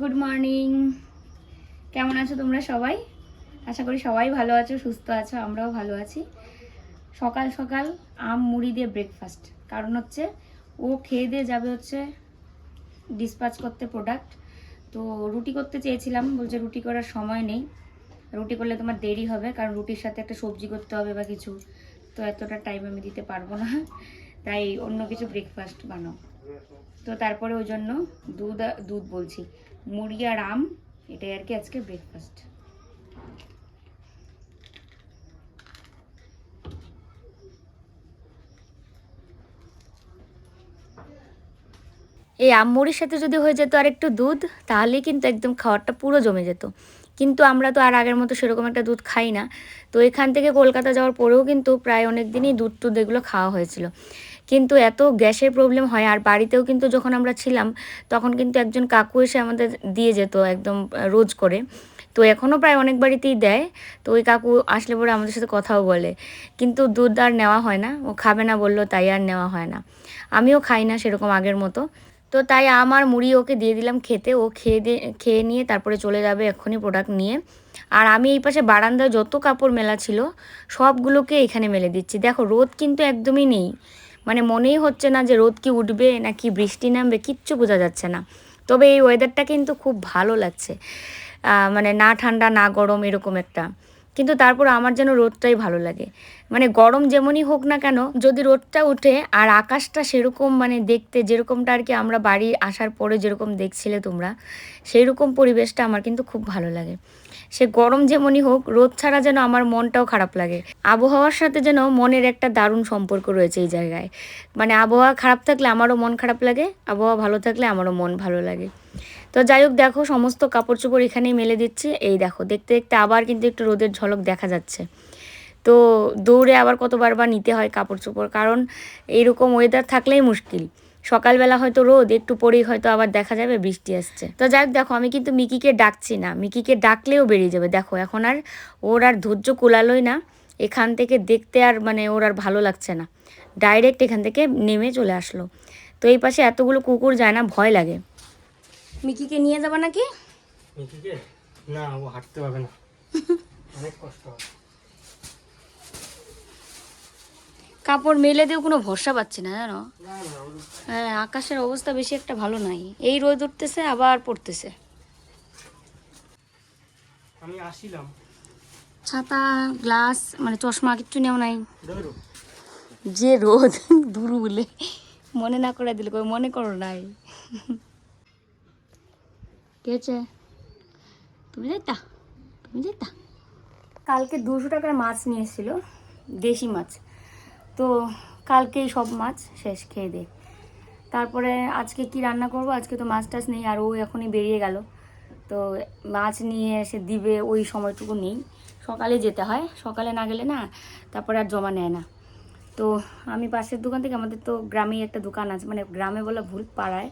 Good morning কেমন আছো তোমরা সবাই? আশা করি সবাই ভালো আছো, সুস্থ আছো, আমরাও ভালো আছি। সকাল সকাল আম মুড়ি দিয়ে ব্রেকফাস্ট কারণ হচ্ছে ও খেয়ে দিয়ে যাবে হচ্ছে ডিসপ্যাচ করতে প্রোডাক্ট তো রুটি করতে চেয়েছিলাম, বলছে রুটি করার সময় নেই। রুটি করলে তোমার দেরি হবে, কারণ রুটির সাথে একটা সবজি করতে হবে বা কিছু। তো এতটা টাইম আমি দিতে পারব না। তাই অন্য কিছু ব্রেকফাস্ট বানাও। তো তারপরে ওই জন্য দুধ দুধ বলছি। মুড়ি আর আম এটাই আর কি আজকে ব্রেকফাস্ট এই আম মুড়ির সাথে যদি হয়ে যেত আর একটু দুধ তাহলে কিন্তু একদম খাওয়ারটা পুরো জমে যেত। কিন্তু আমরা তো আর আগের মতো সেরকম একটা দুধ খাই না। তো এখান থেকে কলকাতা যাওয়ার পরেও কিন্তু প্রায় অনেক দিনই দুধ টুধ এগুলো খাওয়া হয়েছিল। কিন্তু এত গ্যাসের প্রবলেম হয় আর বাড়িতেও কিন্তু যখন আমরা ছিলাম, তখন কিন্তু একজন কাকু এসে আমাদের দিয়ে যেত একদম রোজ করে। তো এখনও প্রায় অনেক বাড়িতেই দেয়। তো ওই কাকু আসলে পরে আমাদের সাথে কথাও বলে। কিন্তু দুধ আর নেওয়া হয় না। ও খাবে না বলল, তাই আর নেওয়া হয় না। আমিও খাই না সেরকম আগের মতো। তো তাই আমার মুড়ি ওকে দিয়ে দিলাম খেতে। ও খেয়ে দিয়ে, খেয়ে নিয়ে তারপরে চলে যাবে এক্ষুনি প্রোডাক্ট নিয়ে। আর আমি এই পাশে বারান্দায় যত কাপড় মেলা ছিল, সবগুলোকে এখানে মেলে দিচ্ছি। দেখো রোদ কিন্তু একদমই নেই। মানে মনেই হচ্ছে না যে রোদ কি উঠবে, নাকি বৃষ্টি নামবে, কিচ্ছু বোঝা যাচ্ছে না। তবে এই ওয়েদারটা কিন্তু খুব ভালো লাগছে। মানে না ঠান্ডা, না গরম এরকম একটা। কিন্তু তারপর আমার যেন রোদটাই ভালো লাগে। মানে গরম যেমনই হোক না কেন, যদি রোদটা উঠে আর আকাশটা সেরকম মানে দেখতে যেরকমটা আর কি আমরা বাড়ি আসার পরে যেরকম দেখছিলে তোমরা সেই রকম পরিবেশটা আমার কিন্তু খুব ভালো লাগে। সে গরম যেমনই হোক, রোদ ছাড়া যেন আমার মনটাও খারাপ লাগে। আবহাওয়ার সাথে যেন মনের একটা দারুণ সম্পর্ক রয়েছে এই জায়গায়। মানে আবহাওয়া খারাপ থাকলে আমারও মন খারাপ লাগে, আবহাওয়া ভালো থাকলে আমারও মন ভালো লাগে। তো যাই হোক, দেখো সমস্ত কাপড় চোপড় এখানেই মেলে দিচ্ছি। এই দেখো, দেখতে দেখতে আবার কিন্তু একটু রোদের ঝলক দেখা যাচ্ছে। তো দৌড়ে আবার কতবার বা নিতে হয় কাপড় চোপড় কারণ এইরকম ওয়েদার থাকলেই মুশকিল। সকালবেলা হয়তো রোদ একটু পরেই হয়তো আবার দেখা যাবে বৃষ্টি আসছে। তো যাই হোক দেখো আমি কিন্তু মিকিকে ডাকছি না। মিকিকে ডাকলেও বেরিয়ে যাবে। দেখো এখন আর ওর আর ধৈর্য কোলালোই না। এখান থেকে দেখতে আর মানে ওর আর ভালো লাগছে না। ডাইরেক্ট এখান থেকে নেমে চলে আসলো। তো এই পাশে এতগুলো কুকুর যায় না ভয় লাগে। মিকিকে নিয়ে যাবা নাকি? মিকিকে? না ও হাঁটতে পারবে না। অনেক কষ্ট হবে। কাপড় মেলে দিয়েও কোনো ভরসা পাচ্ছি না জানো? হ্যাঁ আকাশের অবস্থা বেশি একটা ভালো নাই। এই রোদ উঠতেছে আবার পড়তেছে। আমি আসিলাম। ছাতা গ্লাস মানে চশমা কিচ্ছু নেও নাই। যে রোদ দূর বলে। মনে না করে দিলে কই মনে করো নাই। কে হচ্ছে তুমি যাইতা? তুমি যাইতা? কালকে দুশো টাকার মাছ নিয়ে এসেছিল দেশি মাছ। তো কালকেই সব মাছ শেষ, খেয়ে দে। তারপরে আজকে কি রান্না করব? আজকে তো মাছ টাছ নেই, আর ও এখনই বেরিয়ে গেল। তো মাছ নিয়ে এসে দিবে, ওই সময়টুকু নেই। সকালে যেতে হয়, সকালে না গেলে না, তারপরে আর জমা নেয় না। তো আমি পাশের দোকান থেকে, আমাদের তো গ্রামেই একটা দোকান আছে মানে গ্রামে বলা ভুল, পাড়ায়।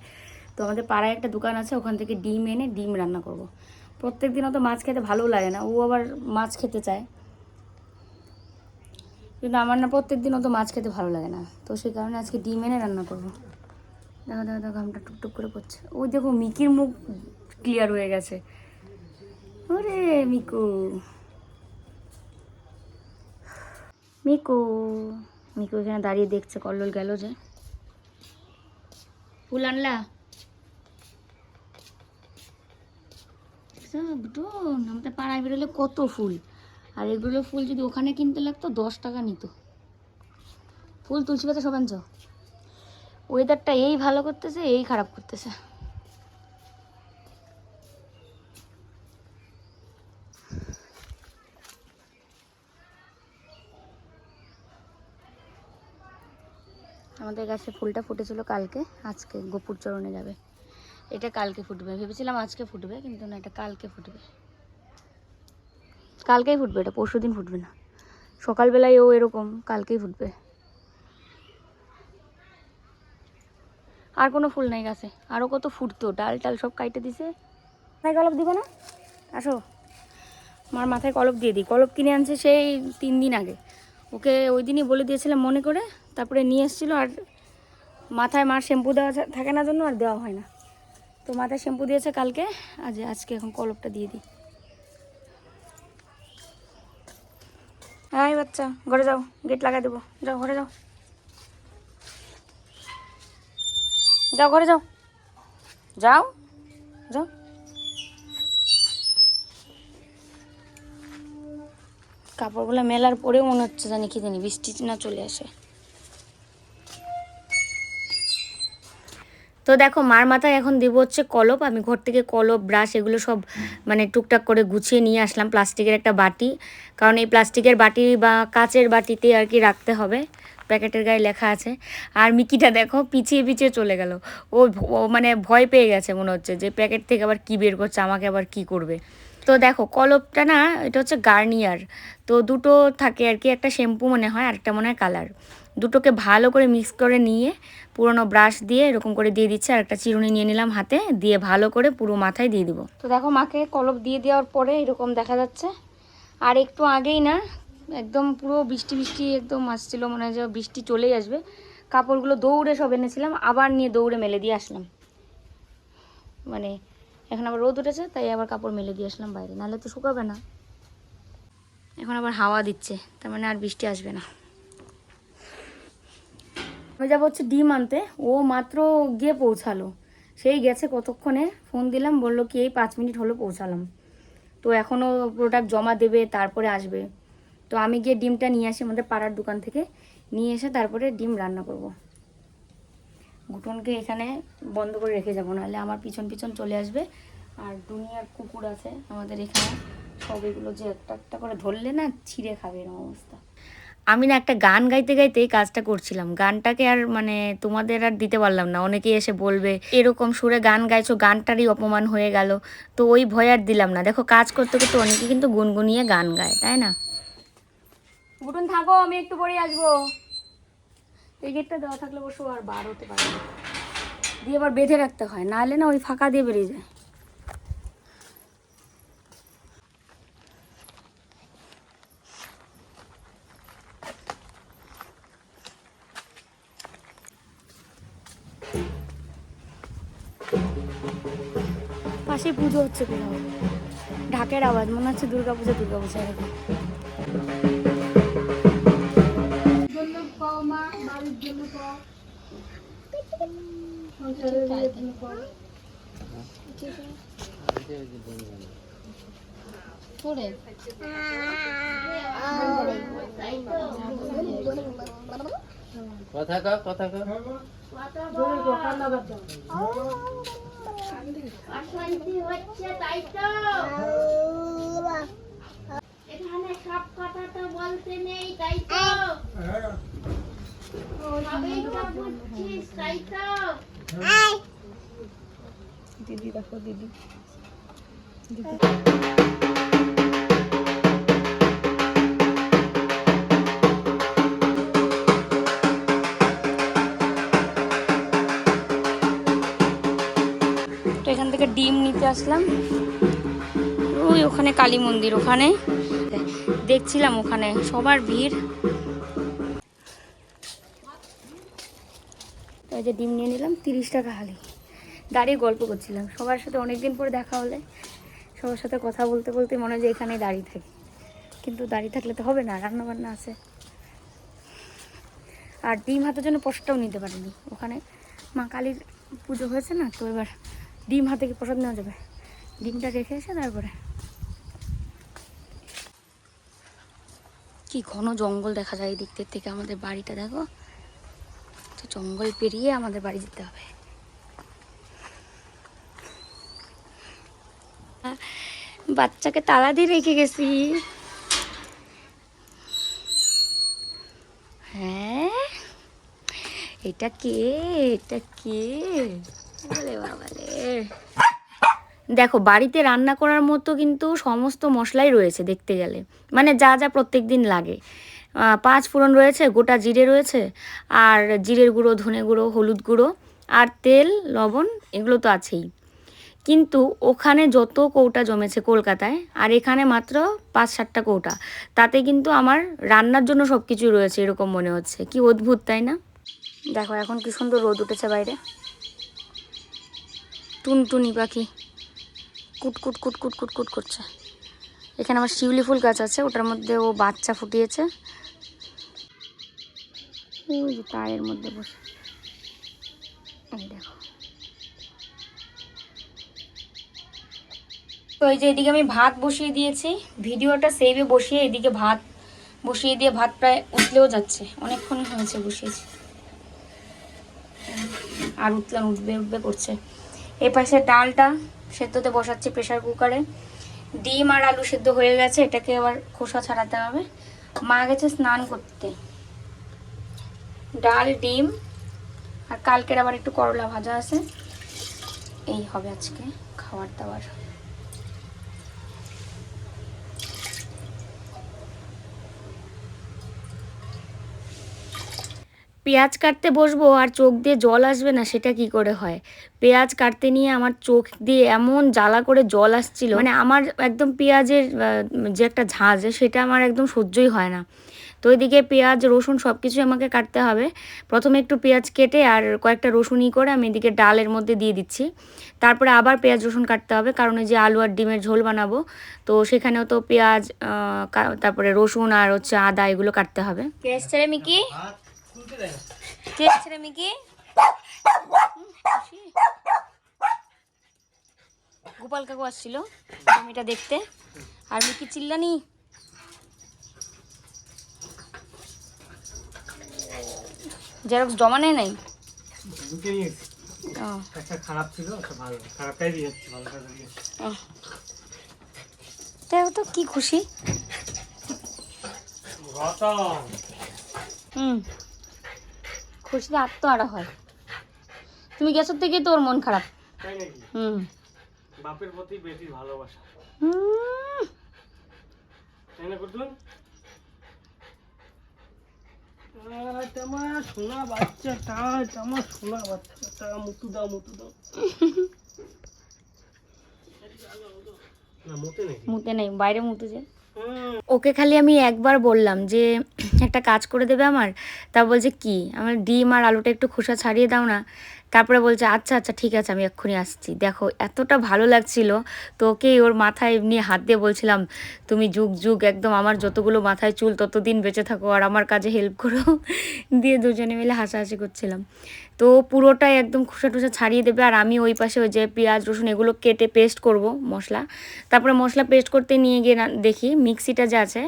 তো আমাদের পাড়ায় একটা দোকান আছে, ওখান থেকে ডিম এনে ডিম রান্না করব। প্রত্যেক দিনও তো মাছ খেতে ভালো লাগে না, ও আবার মাছ খেতে চায়। কিন্তু আমার না প্রত্যেক দিন তো মাছ খেতে ভালো লাগে না। তো সেই কারণে আজকে ডিম এনে রান্না করব। দেখো দেখো দেখো, ঘামটা টুকটুক করে পড়ছে। ওই দেখো, মিকির মুখ ক্লিয়ার হয়ে গেছে। ওরে, মিকু। মিকু মিকু এখানে দাঁড়িয়ে দেখছে, কল্লোল গেল যে। ফুল আনলা? আমাদের পাড়ায় বেরোলে কত ফুল। আর এগুলো ফুল যদি ওখানে কিনতে লাগতো, দশ টাকা নিত। ফুল তুলসী পাতা সব আনছো? ওয়েদারটা এই ভালো করতেছে, এই খারাপ করতেছে। আমাদের গাছে ফুলটা ফুটেছিল কালকে, আজকে গোপুর চরণে যাবে। এটা কালকে ফুটবে, ভেবেছিলাম আজকে ফুটবে, কিন্তু না, এটা কালকে ফুটবে। কালকেই ফুটবে এটা পরশু দিন ফুটবে না। সকালবেলায় ও এরকম কালকেই ফুটবে। আর কোনো ফুল নাই গাছে আরও কত ফুটতো ডাল টাল সব কাইটে দিছে। মাথায় কলপ দিব না? আসো। মার মাথায় কলপ দিয়ে দিই কলপ কিনে আনছে সেই তিন দিন আগে। ওকে ওই দিনই বলে দিয়েছিলাম মনে করে তারপরে নিয়ে এসেছিল আর মাথায় মার শ্যাম্পু দেওয়া থাকে না জন্য আর দেওয়া হয় না। তো মাথায় শ্যাম্পু দিয়েছে কালকে আজ আজকে এখন কলপটা দিয়ে দিই। হাই বাচ্চা, ঘরে যাও গেট লাগাই দেবো। যাও, ঘরে যাও। যাও, ঘরে যাও। যাও যাও। কাপড়গুলো মেলার পরেও মনে হচ্ছে জানি কি জানি বৃষ্টি না চলে আসে। তো দেখো, মার মাথায় এখন দিব হচ্ছে কলপ, আমি ঘর থেকে কলপ, ব্রাশ এগুলো সব মানে টুকটাক করে গুছিয়ে নিয়ে আসলাম প্লাস্টিকের একটা বাটি। কারণ এই প্লাস্টিকের বাটি বা কাচের বাটিতে আর কি রাখতে হবে, প্যাকেটের গায়ে লেখা আছে। আর মিকিটা দেখো, পিছিয়ে পিছিয়ে চলে গেল। ও মানে ভয় পেয়ে গেছে মনে হচ্ছে যে প্যাকেট থেকে আবার কি বের করছে, আমাকে আবার কি করবে। তো দেখো, কলপটা না, এটা হচ্ছে গার্নিয়ার। তো দুটো থাকে আর কি, একটা শ্যাম্পু মনে হয়, আর একটা মনে হয় কালার। দুটোকে ভালো করে মিক্স করে নিয়ে পুরোনো ব্রাশ দিয়ে এরকম করে দিয়ে দিচ্ছে আর একটা চিরুনি নিয়ে নিলাম হাতে, দিয়ে ভালো করে পুরো মাথায় দিয়ে দিব। তো দেখো মাকে কলপ দিয়ে দেওয়ার পরে এরকম দেখা যাচ্ছে। আর একটু আগেই না, একদম পুরো বৃষ্টি বৃষ্টি একদম আসছিল, মনে হয় যে বৃষ্টি চলেই আসবে। কাপড়গুলো দৌড়ে সব এনেছিলাম, আবার নিয়ে দৌড়ে মেলে দিয়ে আসলাম। মানে এখন আবার রোদ উঠেছে, তাই আবার কাপড় মেলে দিয়ে আসলাম বাইরে, নাহলে তো শুকাবে না। এখন আবার হাওয়া দিচ্ছে, তার মানে আর বৃষ্টি আসবে না। আমি যাব হচ্ছে ডিম আনতে। ও মাত্র গিয়ে পৌঁছালো। সেই গেছে কতক্ষণে? ফোন দিলাম, বলল কি এই পাঁচ মিনিট হলো পৌঁছালাম। তো এখনও প্রোডাক্ট জমা দেবে, তারপরে আসবে। তো আমি গিয়ে ডিমটা নিয়ে আসি আমাদের পাড়ার দোকান থেকে। নিয়ে এসে তারপরে ডিম রান্না করব। ঘুটনকে এখানে বন্ধ করে রেখে যাব, নাহলে আমার পিছন পিছন চলে আসবে। আর দুনিয়ার কুকুর আছে আমাদের এখানে। সব এগুলো যে একটা একটা করে ধরলে না, ছিঁড়ে খাবে এরকম অবস্থা। আমি না একটা গান গাইতে গাইতে এই কাজটা করছিলাম। গানটাকে আর মানে তোমাদের আর দিতে পারলাম না। অনেকেই এসে বলবে, এরকম সুরে গান গাইছো, গানটারই অপমান হয়ে গেল। তো ওই ভয় আর দিলাম না। দেখো, কাজ করতে করতে অনেকে কিন্তু গুনগুনিয়ে গান গায়, তাই না? গুটুন থাকো আমি একটু পরে আসব। এই গেটটা দেওয়া থাকলে বসো আর বার হতে পারে দিয়ে আবার বেঁধে রাখতে হয়, নাহলে না ওই ফাঁকা দিয়ে বেরিয়ে যায়। পুজো হচ্ছে কোথাও ঢাকের আওয়াজ মনে হচ্ছে দুর্গা পুজো দুর্গা পুজো এরকম। কথা কথা কও। অশান্তি হচ্ছে, তাই তো। এখানে সব কথা তো বলতে নেই, তাই তো। তাই তো। দিদি দেখো, দিদি। তো থেকে ডিম নিতে আসলাম। ওই ওখানে কালী মন্দির ওখানে। দেখছিলাম ওখানে, সবার ভিড়। এই যে ডিম নিয়ে নিলাম, তিরিশ টাকা হালি। দাঁড়িয়ে গল্প করছিলাম। সবার সাথে অনেক দিন পরে দেখা হলে, সবার সাথে কথা বলতে বলতে মনে হয় যে এখানে দাঁড়িয়ে থাকি। কিন্তু দাঁড়িয়ে থাকলে তো হবে না রান্না বান্না আছে। আর ডিম হাতের জন্য প্রসাদটাও নিতে পারিনি। ওখানে মা কালীর পুজো হয়েছে না, তো এবার ডিম হাতে কি প্রসাদ নেওয়া যাবে? ডিমটা রেখে এসে তারপরে। কি ঘন জঙ্গল দেখা যায় এই দিক থেকে আমাদের বাড়িটা, দেখো? তো জঙ্গল পেরিয়ে আমাদের বাড়ি যেতে হবে। বাচ্চাকে তালা দিয়ে রেখে গেছি। হ্যাঁ? এটা কে? এটা কে? দেখো, বাড়িতে রান্না করার মতো কিন্তু সমস্ত মশলাই রয়েছে দেখতে গেলে। মানে যা যা প্রত্যেক দিন লাগে পাঁচ ফোড়ন রয়েছে, গোটা জিরে রয়েছে, আর জিরের গুঁড়ো, ধনে গুঁড়ো, হলুদ গুঁড়ো, আর তেল, লবণ, এগুলো তো আছেই। কিন্তু ওখানে যত কৌটা জমেছে কলকাতায়, আর এখানে মাত্র পাঁচ, সাতটা কৌটা, তাতে কিন্তু আমার রান্নার জন্য সব কিছু রয়েছে, এরকম মনে হচ্ছে। কি অদ্ভুত, তাই না? দেখো, এখন কি সুন্দর রোদ উঠেছে বাইরে। টুনটুনি পাখি। কুট কুট কুট কুট কুট কুট করছে। এখানে আমার শিউলি ফুল গাছ আছে, ওটার মধ্যে ও বাচ্চা ফুটিয়েছে। ওই যে তারের মধ্যে বসে। এই দেখো। তো এই যে এদিকে আমি ভাত বসিয়ে দিয়েছি। ভিডিওটা সেভে বসিয়ে এদিকে ভাত বসিয়ে দিয়ে ভাত প্রায় উঠলেও যাচ্ছে। অনেকক্ষণ হয়েছে বসিয়েছি। আর উঠলাম উঠবে উঠবে করছে। এই পাশে ডালটা সেদ্ধতে বসাচ্ছি প্রেশার কুকারে ডিম আর আলু সেদ্ধ হয়ে গেছে, এটাকে আবার খোসা ছাড়াতে হবে। মা গেছে স্নান করতে। ডাল, ডিম আর কালকের আবার একটু করলা ভাজা আছে। এই হবে আজকে খাবার দাবার। পেঁয়াজ কাটতে বসবো আর চোখ দিয়ে জল আসবে না সেটা কি করে হয়? পেঁয়াজ কাটতে নিয়ে আমার চোখ দিয়ে এমন জ্বালা করে জল আসছিল মানে আমার একদম পেঁয়াজের যে একটা ঝাঁজ সেটা আমার একদম সহ্যই হয় না। তো ওইদিকে পেঁয়াজ রসুন সব কিছুই আমাকে কাটতে হবে। প্রথমে একটু পেঁয়াজ কেটে আর কয়েকটা রসুনই করে আমি এদিকে ডালের মধ্যে দিয়ে দিচ্ছি। তারপরে আবার পেঁয়াজ রসুন কাটতে হবে কারণ এই যে আলু আর ডিমের ঝোল বানাবো তো সেখানেও তো পেঁয়াজ কা- তারপরে রসুন আর হচ্ছে আদা এগুলো কাটতে হবে। পেঁয়াজ ছেড়ে মিকি? ছেড়ে মিকি গোপাল কাকু আসছিল জমিটা দেখতে আর মিকি চিল্লানি জেরক্স জমা নাই একটা খারাপ ছিল ভালো খারাপটাই দিয়ে যাচ্ছে ভালোটা দিয়ে যাচ্ছে তো কি খুশি হুম খুশিতে আত্মহারা হয়। তুমি গেছো থেকে তোর মন খারাপ। তাই নাকি? হুম। বাপের প্রতি বেশি ভালোবাসা। হুম। তাই না কুটুন আমার সোনা বাচ্চাটা এটা সোনা বাচ্চাটা মুতু দাও মুতু দাও। মুতে নেই। বাইরে মুতেছে। হুম ওকে খালি আমি একবার বললাম যে, একটা কাজ করে দেবে আমার। তা বলছে, কি? আমার ডিম আর আলুটা একটু খোসা ছাড়িয়ে দাও না। তারপরে বলছে আচ্ছা আচ্ছা ঠিক আছে, আমি এক্ষুনি আসছি। দেখো, এতটা ভালো লাগছিল। তো ওকে ওর মাথায় এমনি হাত দিয়ে বলছিলাম, তুমি যুগ যুগ একদম আমার যতগুলো মাথায় চুল ততদিন বেঁচে থাকো আর আমার কাজে হেল্প করো। দিয়ে দুজনে মিলে হাসাহাসি করছিলাম। তো পুরোটাই একদম খোসা টুসা ছাড়িয়ে দেবে আর আমি ওই পাশে ওই যে পেঁয়াজ, রসুন এগুলো কেটে পেস্ট করব মশলা। তারপরে মশলা পেস্ট করতে নিয়ে গিয়ে দেখি, মিক্সিটা যে আছে,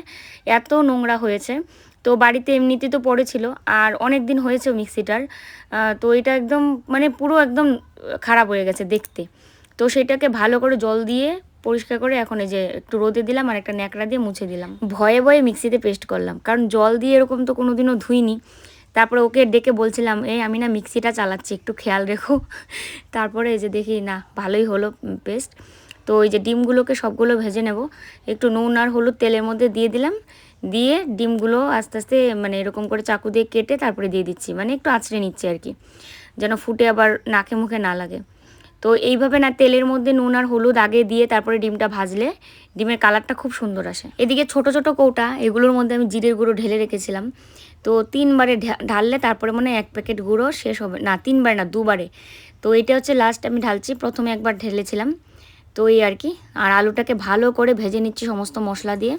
এত নোংরা হয়েছে। তো বাড়িতে এমনিতে তো পড়েছিল, আর অনেক দিন হয়েছে মিক্সিটার তো এটা একদম মানে পুরো একদম খারাপ হয়ে গেছে দেখতে। তো সেটাকে ভালো করে জল দিয়ে পরিষ্কার করে এখন এই যে একটু রোদে দিলাম আর একটা ন্যাকড়া দিয়ে মুছে দিলাম। ভয়ে ভয়ে মিক্সিতে পেস্ট করলাম, কারণ জল দিয়ে এরকম তো কোনোদিনও ধুইনি। তারপরে ওকে ডেকে বলছিলাম, এই আমি না মিক্সিটা চালাচ্ছি, একটু খেয়াল রেখো। তারপরে এই যে দেখি, না, ভালোই হলো পেস্ট। তো ওই যে ডিমগুলোকে সবগুলো ভেজে নেব, একটু নুন আর হলুদ তেলের মধ্যে দিয়ে দিলাম। দিয়ে ডিমগুলো আস্তে আস্তে মানে এরকম করে চাকু দিয়ে কেটে তারপরে দিয়ে দিচ্ছি। মানে একটু আঁচড়ে নিচ্ছি আর কি, যেন ফুটে আবার নাকে মুখে না লাগে। তো এইভাবে না তেলের মধ্যে নুন আর হলুদ আগে দিয়ে তারপরে ডিমটা ভাজলে ডিমের কালারটা খুব সুন্দর আসে। এদিকে ছোট ছোট কৌটা, এগুলোর মধ্যে আমি জিরের গুঁড়ো ঢেলে রেখেছিলাম। তো তিনবারে ঢাললে তারপরে মনে এক প্যাকেট গুঁড়ো শেষ হবে, না তিনবার না দুবারে। তো এটা হচ্ছে লাস্ট আমি ঢালছি, প্রথমে একবার ঢেলেছিলাম। তো এই আর কি, আর আলুটাকে ভালো করে ভেজে নিচ্ছি সমস্ত মশলা দিয়ে।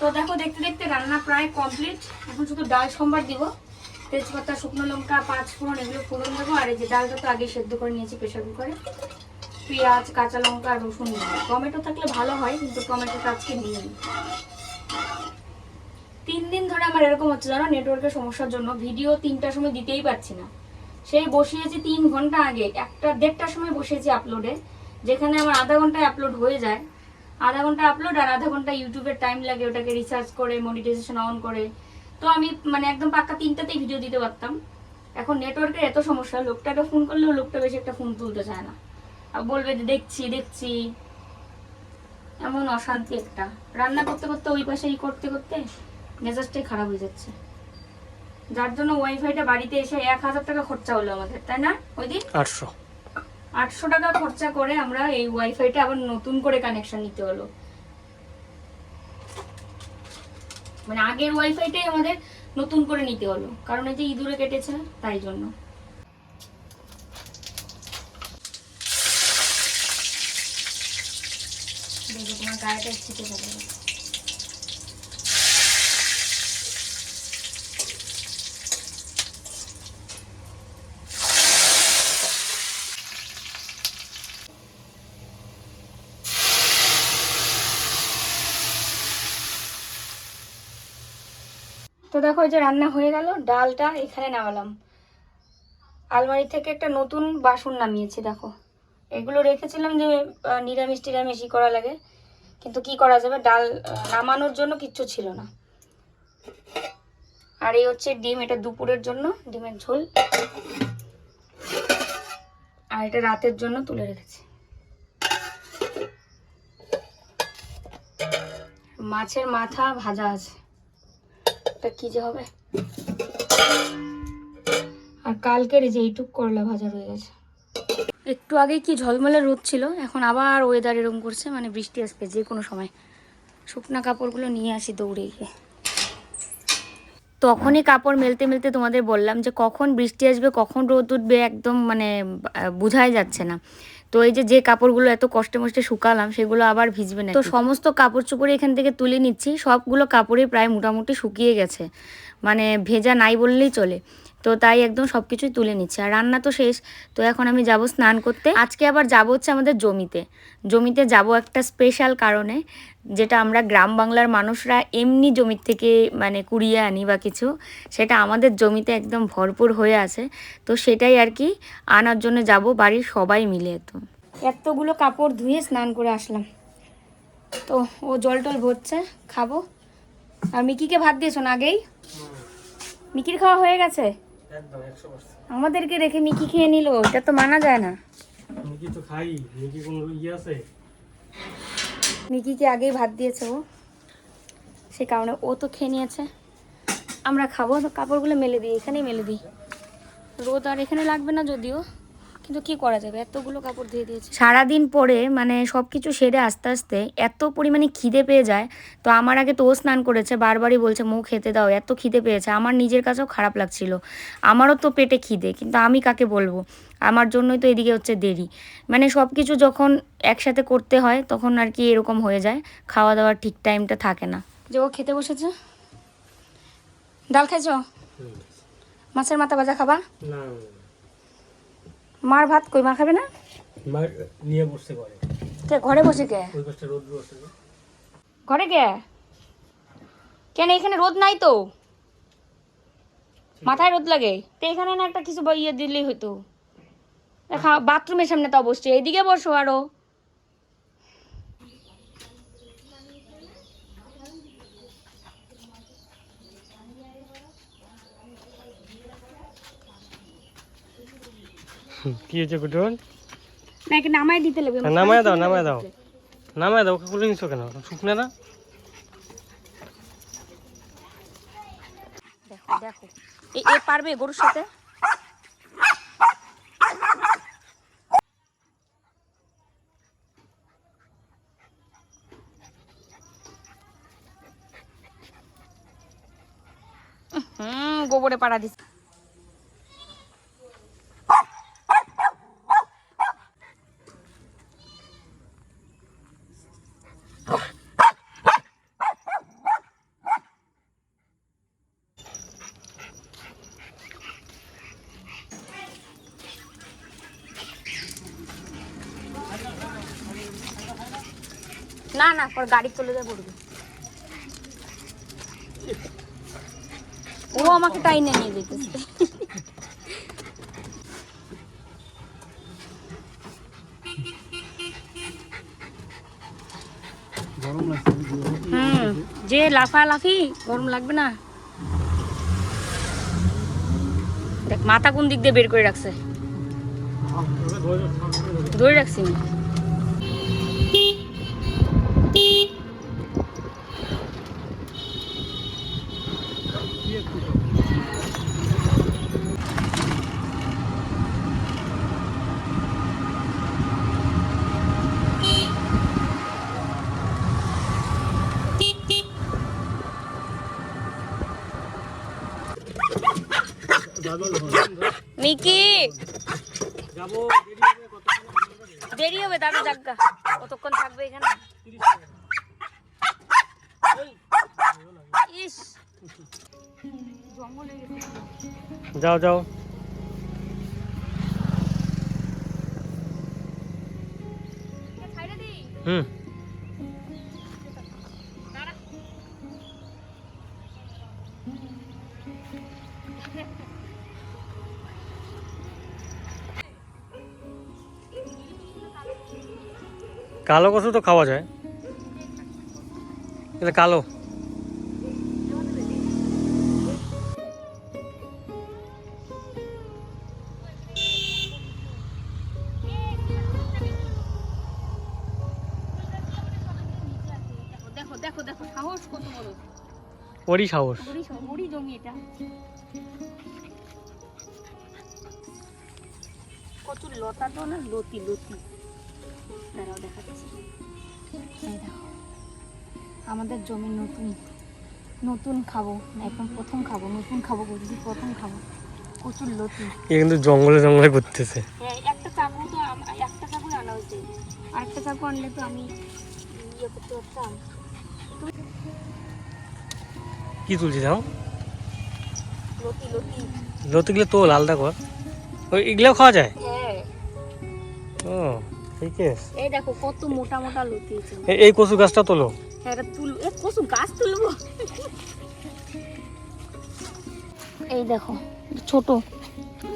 তো দেখো, দেখতে দেখতে রান্না প্রায় কমপ্লিট এখন শুধু ডাল সম্বার দিব। তেজপাতা, শুকনো লঙ্কা পাঁচ ফোড়ন এগুলো ফোড়ন দেবো। আর এই যে ডালটা তো আগে সেদ্ধ করে নিয়েছি প্রেশার কুকারে। পেঁয়াজ, কাঁচা লঙ্কা, রসুন টমেটো থাকলে ভালো হয়, কিন্তু টমেটোটা আজকে নিয়ে তিন দিন ধরে আমার এরকম হচ্ছে, জানো নেটওয়ার্কের সমস্যার জন্য। ভিডিও তিনটার সময় দিতেই পারছি না। সেই বসিয়েছি তিন ঘণ্টা আগে। একটা দেড়টার সময় বসিয়েছি আপলোডে যেখানে আমার আধা ঘন্টায় আপলোড হয়ে যায়। আধা ঘণ্টা আপলোড আর আধা ঘণ্টা ইউটিউবের টাইম লাগে ওটাকে রিসার্চ করে মনিটাইজেশন অন করে। তো আমি মানে একদম পাক্কা তিনটাতেই ভিডিও দিতে পারতাম। এখন নেটওয়ার্কের এত সমস্যা, লোকটাকে ফোন করলেও লোকটা বেশি একটা ফোন তুলতে চায় না। আর বলবে যে, দেখছি দেখছি। এমন অশান্তি একটা। রান্না করতে করতে ওই পাশে ই করতে করতে মেজাজটাই খারাপ হয়ে যাচ্ছে। যার জন্য ওয়াইফাইটা বাড়িতে এসে এক হাজার টাকা খরচা হলো আমাদের, তাই না, ওই দিন? আটশো। আটশো টাকা খরচা করে আমরা এই ওয়াইফাইটা আবার নতুন করে কানেকশন নিতে হলো। মানে আগের ওয়াইফাইটাই আমাদের নতুন করে নিতে হলো, কারণ এই যে ইঁদুরে কেটেছে তাই জন্য। তোমার গায়েটা ছিটে যাবে তো দেখো যে রান্না হয়ে গেল, ডালটা এখানে নামালাম। আলমারি থেকে একটা নতুন বাসন নামিয়েছি, দেখো। এগুলো রেখেছিলাম যে নিরামিষ টিরামিষই করা লাগে। কিন্তু কি করা যাবে? ডাল নামানোর জন্য কিচ্ছু ছিল না। আর এই হচ্ছে ডিম, এটা দুপুরের জন্য, ডিমের ঝোল। আর এটা রাতের জন্য তুলে রেখেছি। মাছের মাথা ভাজা আছে। এটা কি যে হবে? আর কালকের যে এইটুক করলা ভাজা রয়ে গেছে। একটু আগে কি ঝলমলে রোদ ছিল, এখন আবার ওয়েদার এরকম করছে মানে বৃষ্টি আসবে যে কোনো সময়। শুকনা কাপড়গুলো নিয়ে আসি দৌড়ে গিয়ে। তখনই কাপড় মেলতে মেলতে তোমাদের বললাম যে কখন বৃষ্টি আসবে, কখন রোদ উঠবে একদম মানে বোঝাই যাচ্ছে না। তো এই যে যে কাপড়গুলো এত কষ্টে মষ্টে শুকালাম, সেগুলো আবার ভিজবে না তো সমস্ত কাপড় চোপড় এখান থেকে তুলে নিচ্ছি, সবগুলো কাপড়ই প্রায় মোটামুটি শুকিয়ে গেছে। মানে ভেজা নাই বললেই চলে। তো তাই একদম সব কিছুই তুলে নিচ্ছে। আর রান্না তো শেষ, তো এখন আমি যাব স্নান করতে। আজকে আবার যাব হচ্ছে আমাদের জমিতে। জমিতে যাব একটা স্পেশাল কারণে, যেটা আমরা গ্রাম বাংলার মানুষরা এমনি জমির থেকে মানে কুড়িয়ে আনি বা কিছু, সেটা আমাদের জমিতে একদম ভরপুর হয়ে আছে। তো সেটাই আর কি, আনার জন্য যাব বাড়ির সবাই মিলে তো এতগুলো কাপড় ধুয়ে স্নান করে আসলাম। তো ও জল টল ভরছে, খাব। আর মিকিকে ভাত দিয়েছ আগেই? মিকির খাওয়া হয়ে গেছে? আমাদেরকে রেখে মিকি খেয়ে নিল এটা তো মানা যায় না। মিকি তো খাই মিকি কোনো ইয়ে আছে? মিকিকে আগেই ভাত দিয়েছে ও। সে কারণে ও তো খেয়ে নিয়েছে। আমরা খাব তো কাপড়গুলো মেলে দিই এখানেই মেলে দিই। রোদ আর এখানে লাগবে না যদিও। কিন্তু কি করা যাবে? এতগুলো কাপড় ধুয়ে দিয়েছে। সারাদিন পরে মানে সব কিছু সেরে আস্তে আস্তে এত পরিমাণে খিদে পেয়ে যায়। তো আমার আগে তো ও স্নান করেছে বারবারই বলছে মুখ খেতে দাও এত খিদে পেয়েছে। আমার নিজের কাছেও খারাপ লাগছিল। আমারও তো পেটে খিদে কিন্তু আমি কাকে বলব? আমার জন্যই তো এদিকে হচ্ছে দেরি। মানে সব কিছু যখন একসাথে করতে হয় তখন আর কি এরকম হয়ে যায় খাওয়া দাওয়ার ঠিক টাইমটা থাকে না। যে ও খেতে বসেছে? ডাল খাইছো। মাছের মাথা ভাজা খাবা? না। মার ভাত কই মা খাবে না? মা নিয়ে বসে ঘরে। কে ঘরে বসে কে? ওই পাশে রোদ বসে ঘরে কে? কেন এখানে রোদ নাই তো? মাথায় রোদ লাগে। তো এখানে না একটা কিছু বইয়ে ইয়ে দিলেই হতো দেখা বাথরুমের সামনে তো অবশ্যই। এদিকে বসো আরও। কি হয়েছে কুটুন? না একে নামাই দিতে লাগবে। হ্যাঁ, নামায় দাও নামায় দাও। নামায় দাও ওকে খুলে নিছো কেন? শুকনা না? দেখো দেখো। এ এ পারবে গরুর সাথে? হুম গোবরে পাড়া দিচ্ছে না না পর গাড়ি চলে যায় পড়বে ও আমাকে টাইনে নিয়ে যেতেছে। হুম যে লাফালাফি গরম লাগবে না। দেখ মাথা কোন দিক দিয়ে বের করে রাখছে? ধরে রাখছি আমি। মিকি। যাব দেরি হবে দাদা জাগা কতক্ষণ থাকবে এখানে? ইস। যাও যাও। হুম। কালো কচু তো খাওয়া যায়। এটা কালো। দেখো দেখো দেখো সাহস কত বড়। ওরই সাহস। জমি এটা। কচুর লতা তো না লতি লতি। দাঁড়াও দেখাচ্ছি। এই দেখো আমাদের জমি নতুন নতুন খাব এখন প্রথম খাব নতুন খাব বলছি প্রথম খাব প্রচুর লতি। এ কিন্তু জঙ্গলে জঙ্গলে ঘুরতেছে। হ্যাঁ একটা চাকু তো একটা চাকু আনা হয়েছে আরেকটা চাকু আনলে তো আমি ইয়ে করতে পারতাম। কি তুলছি দাও লতি লতি। লতিগুলো তো আলাদা কর। ওই এগুলোও খাওয়া যায়? হ্যাঁ। ও। ঠিক আছে। এই দেখো কত মোটা মোটা লতি এই কচু গাছটা তোলো। হ্যাঁ এটা তুল এ কচু গাছ তুলবো? এই দেখো ছোট।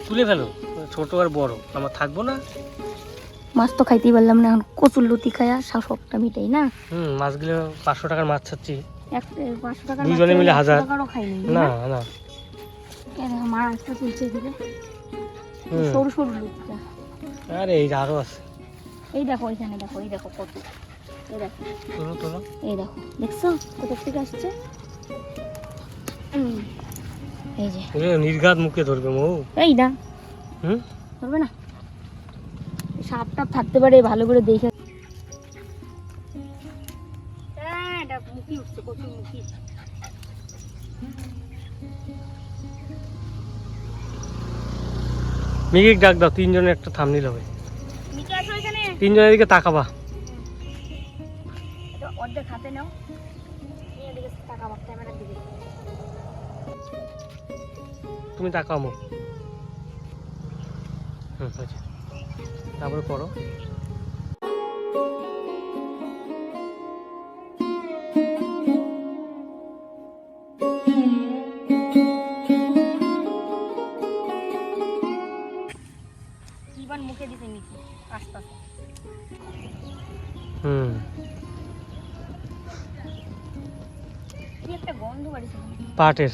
তুলে ফেলো ছোট আর বড়। আমার থাকব না। মাছ তো খাইতেই পারলাম না এখন। কচুর লতি খায়া শখটা মিটাই না? হুম মাছগুলো পাঁচশো টাকার মাছ ছাড়ছি। টাকার মিলে হাজার। না না মাছটা তুলছে দিলে সরু সরু লতিটা। আরে এই আরও আছে। এই দেখো এখানে দেখো এই দেখো কত। এই দেখো। এই দেখো দেখছ? কোথা থেকে আসছে? এই যে। নির্ঘাত মুখে ধরবে মৌ। এই না। হুম? ধরবে না। সাপ টাপ থাকতে পারে ভালো করে দেখে। মুখি উঠছে কচুর মুখি। মিগিক ডাক দাও তিনজনের একটা থামনিল হবে। তিনজনের দিকে তাকাবা। অর্ধেক হাতে নাও। তাকাবা ক্যামেরার দিকে। তুমি তাকাও মো হুম তারপরে করো। পাটের।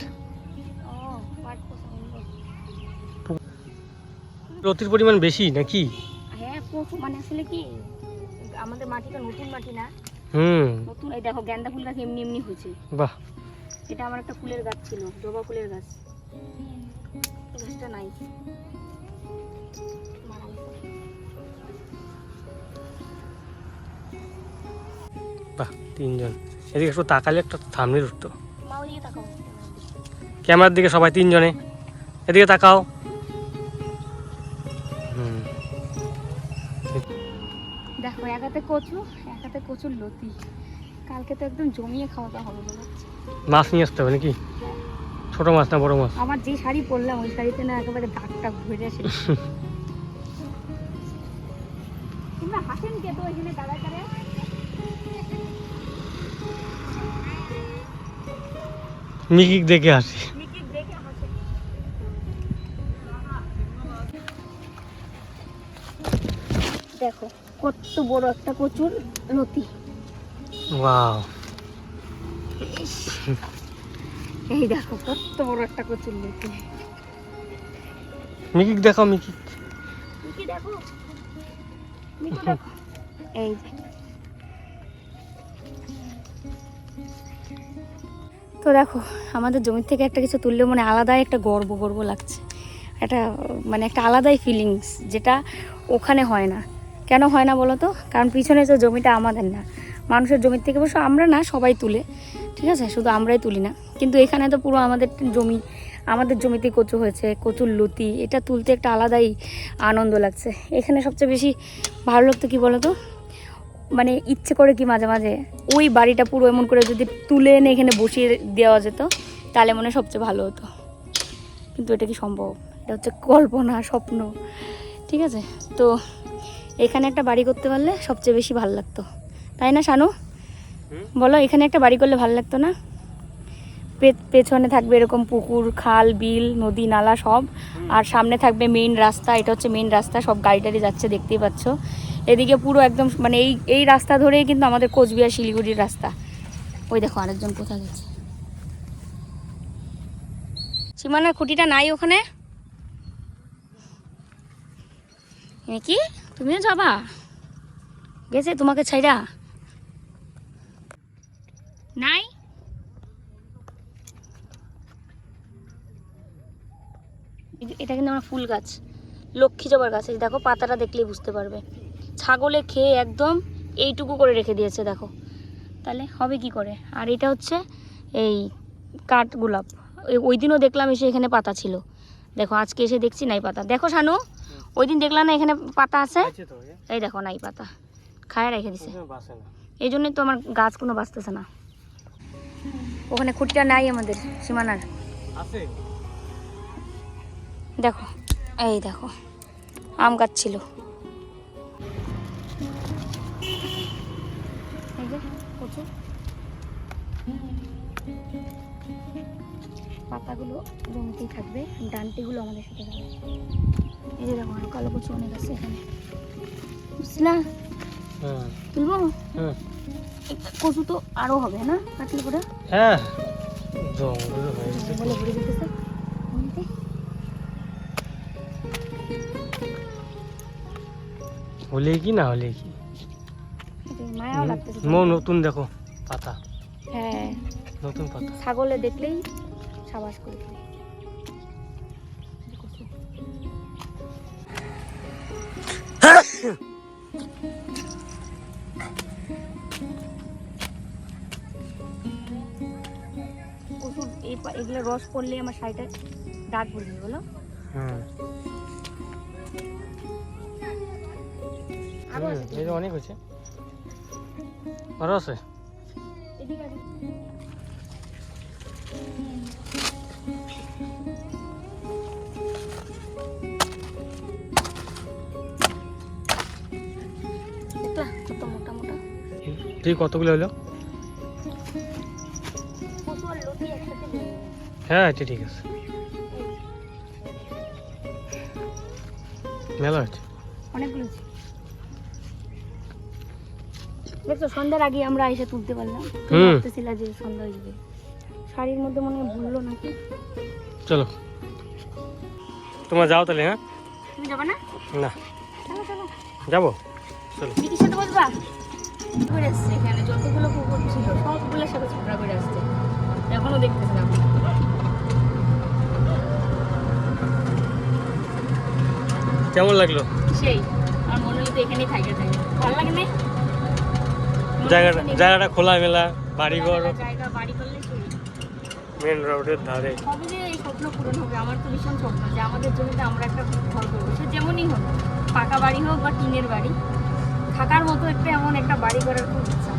লতির পরিমাণ বেশি নাকি? হ্যাঁ প্রচুর মানে আসলে কি আমাদের মাটিটা নতুন মাটি না। হুম। নতুন এই দেখো গেন্দা ফুল গাছ এমনি এমনি হয়েছে। বাহ। এটা আমার একটা ফুলের গাছ ছিল জবা ফুলের গাছ। গাছটা নাই। বাহ তিনজন। এদিকে একটু তাকালে একটা থামনিল উঠতো। ক্যামেরার দিকে সবাই তিনজনে। এদিকে তাকাও। দেখো এক হাতে কচু এক হাতে কচুর লতি। কালকে তো একদম জমিয়ে খাওয়াতে হবে মনে মাছ নিয়ে আসতে হবে নাকি? ছোট মাছ না বড় মাছ? আমার যে শাড়ি পরলাম ওই শাড়িতে না একেবারে দাগটা ঘুরে আসে। তোমরা হাসেন কে তো এখানে দাদা করে মিকিক দেখে আসি বড় একটা কচুর লতি ওয়াও। এই দেখো কত বড় একটা কচুর লতি মিকিক দেখাও মিকিক। মিকি দেখো। মিকি দেখো। এই তো দেখো আমাদের জমি থেকে একটা কিছু তুললে মানে আলাদাই একটা গর্ব গর্ব লাগছে। একটা মানে একটা আলাদাই ফিলিংস যেটা ওখানে হয় না। কেন হয় না বলো তো? কারণ পিছনে যে জমিটা আমাদের না, মানুষের জমির থেকে বসে আমরা না সবাই তুলে, ঠিক আছে? শুধু আমরাই তুলি না। কিন্তু এখানে তো পুরো আমাদের জমি, আমাদের জমিতে কচু হয়েছে, কচুর লতি, এটা তুলতে একটা আলাদাই আনন্দ লাগছে। এখানে সবচেয়ে বেশি ভালো লাগতো কি বলতো মানে ইচ্ছে করে কি মাঝে মাঝে ওই বাড়িটা পুরো এমন করে যদি তুলে এনে এখানে বসিয়ে দেওয়া যেত, তাহলে মনে সবচেয়ে ভালো হতো। কিন্তু এটা কি সম্ভব? এটা হচ্ছে কল্পনা, স্বপ্ন, ঠিক আছে? তো এখানে একটা বাড়ি করতে পারলে সবচেয়ে বেশি ভালো লাগতো। তাই না, শানু? বলো, এখানে একটা বাড়ি করলে ভালো লাগতো না? পেছনে থাকবে এরকম পুকুর, খাল, বিল, নদী, নালা সব। আর সামনে থাকবে মেইন রাস্তা, এটা হচ্ছে মেইন রাস্তা, সব গাড়ি টাড়ি যাচ্ছে, দেখতেই পাচ্ছ। এদিকে পুরো একদম মানে এই এই রাস্তা ধরেই কিন্তু আমাদের কোচবিহার শিলিগুড়ির রাস্তা। ওই দেখো আরেকজন কোথায় গেছে। সীমানার খুঁটিটা নাই ওখানে? কি? তুমিও যাবা? গেছে, তোমাকে ছাইরা নাই? এটা কিন্তু আমার ফুল গাছ। লক্ষ্মী জবার গাছ। দেখো, পাতাটা দেখলেই বুঝতে পারবে। ছাগলে খেয়ে একদম এইটুকু করে রেখে দিয়েছে, দেখো। তাহলে হবে কি করে? আর এটা হচ্ছে এই কাঠ গোলাপ। ওই দিনও দেখলাম এসে এখানে পাতা ছিল। দেখো, আজকে এসে দেখছি নাই পাতা। দেখো, শানু। ওই দিন দেখলাম না এখানে পাতা আছে? এই দেখো নাই পাতা। খায় রেখে দিছে। না। এই জন্যই তো আমার গাছ কোনো বাঁচতেছে না। ওখানে খুঁটিটা নাই আমাদের সীমানার। দেখো এই দেখো আম গাছ ছিল। এই পাতাগুলো জমিতেই থাকবে ডান্টিগুলো আমাদের সাথে যাবে এই যে দেখো কালো কচু অনেক আছে এখানে। বুঝছি না? তুলবো? কচু তো আরও হবে না? কাটলে পরে? হ্যাঁ। জঙ্গল হয়ে যেতেছে হলে কি না হলে কি? মো নতুন দেখো পাতা। হ্যাঁ। নতুন পাতা। ছাগলে দেখলেই সাবাস করে ওষুধ এগুলো রস পড়লে আমার শাড়িটা দাগ পড়বে বলো। হুম আরও আছে। হুম, এই যে অনেক হয়েছে। আরও আছে? ঠিক কতগুলো হলো। হ্যাঁ এটা ঠিক আছে। মেলা হচ্ছে অনেকগুলো দেখছ সন্ধ্যার আগে আমরা এসে তুলতে পারলাম। ভাবতেছিলা যে সন্ধ্যা হয়ে যাবে। শাড়ির মধ্যে মনে হয় ভুললো নাকি? চলো। তোমার যাও তাহলে হ্যাঁ? তুমি যাবে না? না। চলো চলো। যাব? চলো। সাথে বসবা? ঘুরে এখানে যতগুলো পুকুর ছিল সবগুলোর সাথে ছোটরা আসছে। কেমন লাগল? সেই আমার মনে হলো তো এখানেই থাকে থাকে। ভালো লাগে না জায়গাটা জায়গাটা খোলা মেলা বাড়িঘর জায়গা বাড়ি করলে মেন রোডের ধারে। এই স্বপ্ন পূরণ হবে আমার তো ভীষণ স্বপ্ন যে আমাদের জমিতে আমরা একটা ঘর করব। সে যেমনই হোক পাকা বাড়ি হোক বা টিনের বাড়ি থাকার মতো একটা এমন একটা বাড়ি করার খুব ইচ্ছা।